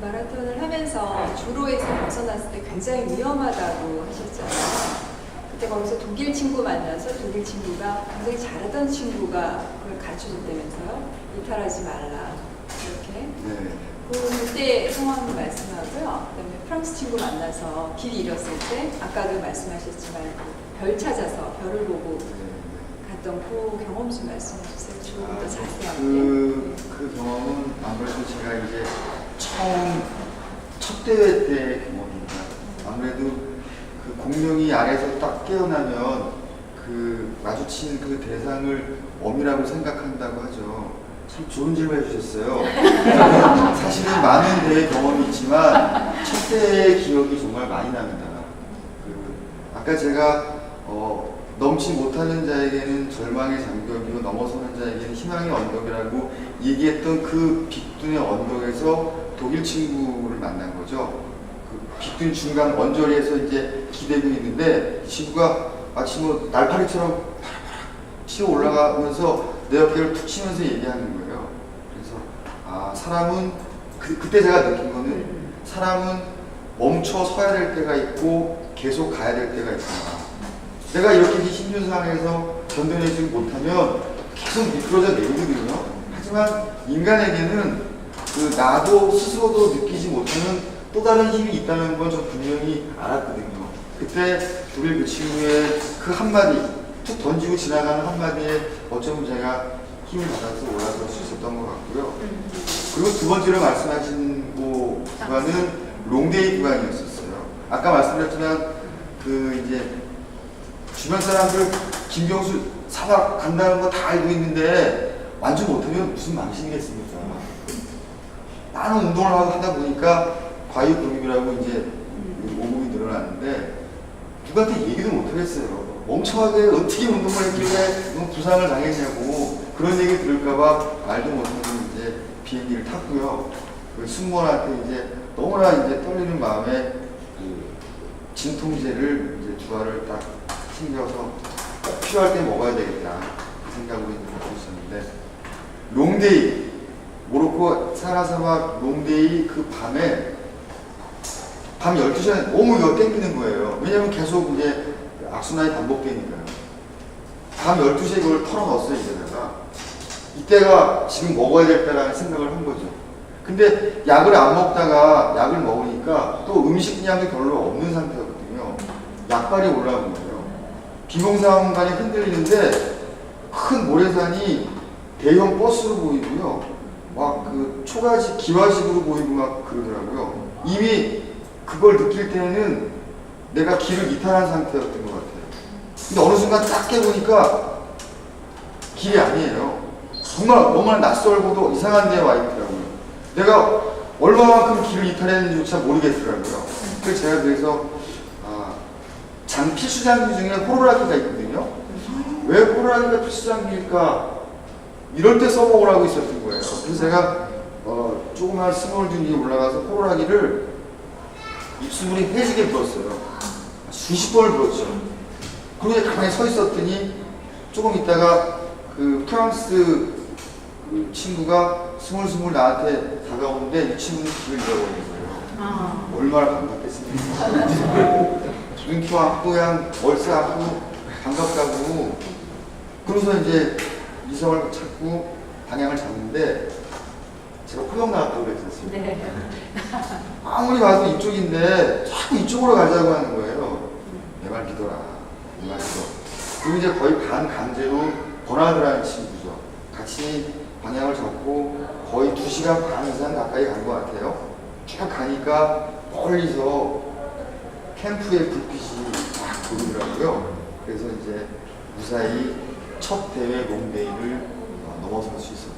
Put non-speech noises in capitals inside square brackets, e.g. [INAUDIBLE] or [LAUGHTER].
마라톤을 하면서 주로에서 벗어났을 때 굉장히 위험하다고 하셨잖아요. 그때 거기서 독일 친구 만나서 독일 친구가 굉장히 잘하던 친구가 그걸 가르쳐 줬다면서요. 이탈하지 말라. 이렇게. 네. 그때 상황 말씀하고요. 그다음에 프랑스 친구 만나서 길 잃었을 때 아까도 말씀하셨지만 그별 찾아서 별을 보고 네. 갔던 그 경험 좀 말씀해 주세요. 조금 더 아, 자세하게. 그, 그 경험은 아무래도 제가 이제 처음 첫 대회 때의 경험입니다. 아무래도 그 공룡이 안에서 딱 깨어나면 그 마주친 그 대상을 어미라고 생각한다고 하죠. 참 좋은 질문 해주셨어요. [LAUGHS] 사실은 많은 대회 경험이 있지만 첫 대회의 기억이 정말 많이 납니다. 그 아까 제가 어, 넘지 못하는 자에게는 절망의 장벽이고 넘어서는 자에게는 희망의 언덕이라고 얘기했던 그 빅둔의 언덕에서 독일 친구를 만난 거죠. 그 빅둔 중간 언저리에서 이제 기대고 있는데 이 친구가 마치 뭐 날파리처럼 치어 올라가면서 내 어깨를 툭 치면서 얘기하는 거예요. 그래서 아 사람은 그, 그때 제가 느낀 거는 사람은 멈춰 서야 될 때가 있고 계속 가야 될 때가 있구나. 내가 이렇게 힘든 상황에서 견뎌내지 못하면 계속 미끄러져 내리거든요. 하지만 인간에게는 그 나도 스스로도 느끼지 못하는 또 다른 힘이 있다는 건저 분명히 알았거든요. 그때 우리 그 친구의 그 한마디, 툭 던지고 지나가는 한마디에 어쩌면 제가 힘을 받아서 올라설 수 있었던 것 같고요. 그리고 두 번째로 말씀하신 그 구간은 롱데이 구간이었었어요. 아까 말씀드렸지만 그 이제 주변 사람들 김경수 사막 간다는 거 다 알고 있는데 완주 못하면 무슨 망신이겠습니까? 많은 운동을 하고 하다 보니까 과유근육이라고 이제 몸이 늘어났는데 누구한테 얘기도 못하겠어요. 멍청하게 어떻게 운동을 했길래 너무 부상을 당했냐고 그런 얘기 들을까봐 말도 못하고 이제 비행기를 탔고요. 그 승무원한테 이제 너무나 이제 떨리는 마음에 그 진통제를 이제 두 알을 딱 챙겨서 꼭 필요할 때 먹어야 되겠다 그 생각으로 있었는데 롱데이 모로코 사라사막 롱데이 그 밤에 밤 12시에 너무 이거 땡기는 거예요. 왜냐면 계속 이제 악순환이 반복되니까요. 밤 12시에 이걸 털어넣었어요, 이제다가. 이때가 지금 먹어야 될 때라는 생각을 한 거죠. 근데 약을 안 먹다가 약을 먹으니까 또 음식량이 별로 없는 상태였거든요. 약발이 올라온 거예요. 비몽사몽간에 흔들리는데 큰 모래산이 대형 버스로 보이고요. 막 그 초가지 기와식으로 보이고 막 그러더라고요. 이미 그걸 느낄 때는 내가 길을 이탈한 상태였던 것 같아요. 근데 어느 순간 딱 깨보니까 길이 아니에요. 정말 너무나 낯설고도 이상한 데에 와 있더라고요. 내가 얼마만큼 길을 이탈했는지조차 모르겠더라고요. 그래서 제가 그래서 아, 장 필수 장비 중에 호루라기가 있거든요. 왜 호루라기가 필수 장비일까? 이럴 때 써먹으라고 있었던 거예요. 그래서 제가 어, 조그만 스몰 등 위에 올라가서 호루라기를 입수문이 해지게 불었어요. 수십 번을 불었죠. 이제 가만히 서 있었더니 조금 있다가 그 프랑스 그 친구가 스물스물 나한테 다가오는데 이 친구는 길을 잃어버린 거예요. 얼마나 반갑겠습니까? 눈키와 안고 그냥 월세 안고 반갑다고 그래서 이제 이성을 찾고 방향을 잡는데 제가 호영 나왔다고 그랬지 않습니까? 네. 아무리 봐도 이쪽인데 자꾸 이쪽으로 가자고 하는 거예요. 내말 믿어라. 내말 믿어. 그리고 이제 거의 반 강제로 번화드라는 친구죠. 같이 방향을 잡고 거의 두 시간 반 이상 가까이 간 것 같아요. 쭉 가니까 멀리서 캠프의 불빛이 막 보이더라고요. 그래서 이제 무사히 첫 대회 롱데이를 어, 넘어설 수 있었어요.